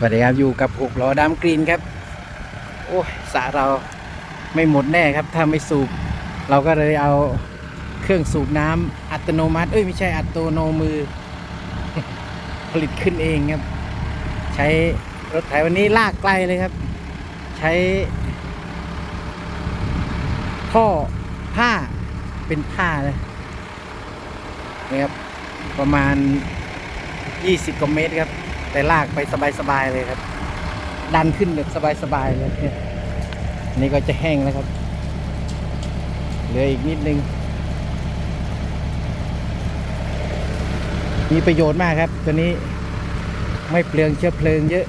สวัสดีครับอยู่กับหกล้อดามกรีนครับ โอ้ยสะเราไม่หมดแน่ครับ ถ้าไม่สูบ เราก็เลยเอาเครื่องสูบน้ำอัตโนมัติ เอ้ยไม่ใช่อัตโนมือ ผลิตขึ้นเองครับ ใช้รถไถวันนี้ลากไกลเลยครับ ใช้ ท่อผ้าเป็นผ้าเลยนะครับประมาณ 20กว่าเมตรครับ แต่ลากไปสบายๆเลยครับ ดันขึ้นแบบสบายๆเลยเนี่ยนี่ก็จะแห้งแล้วครับ เหลืออีกนิดนึง มีประโยชน์มากครับ ตัวนี้ไม่เปลืองเชื้อเพลิงเยอะ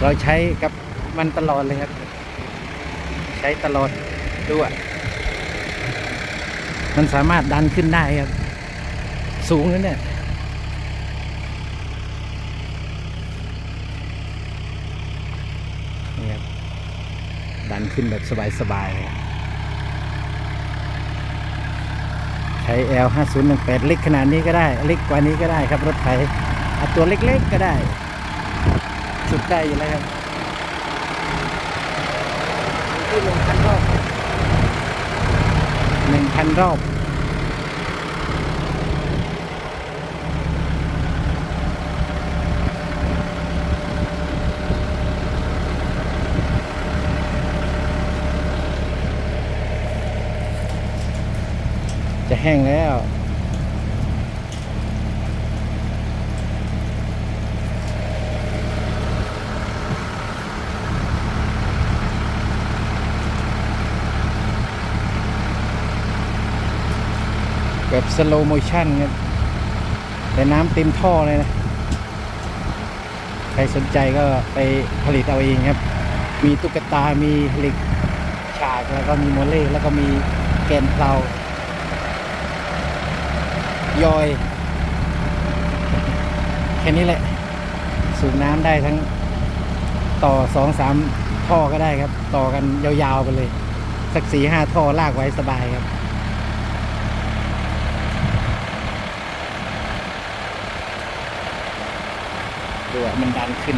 เราใช้กับมันตลอดเลยครับ ใช้ตลอดด้วย มันสามารถดันขึ้นได้ครับ สูงนะเนี่ยนี่ครับดันขึ้นแบบสบายๆเลยครับใช้ L 5 0 1 8เล็กขนาดนี้ก็ได้เล็กกว่านี้ก็ได้ครับ รถไถเอาตัวเล็กๆก็ได้ สุดได้อยู่แล้วครับที่หนึ่งพันรอบหนึ่งพันรอบ จะแห้งแล้วแบบสโลโมชั่นครับแต่น้ำเต็มท่อเลยนะ ใครสนใจก็ไปผลิตเอาเองครับ มีตุ๊กตา มีเหล็กฉากแล้วก็มีโมเล่แล้วก็มีแกนเพลา ยอย แค่นี้แหละ สูบน้ำได้ทั้งต่อสองสามท่อก็ได้ครับ ต่อกันยาวๆไปเลย สักสี่ห้าท่อลากไว้สบายครับดูว่ามันดันขึ้น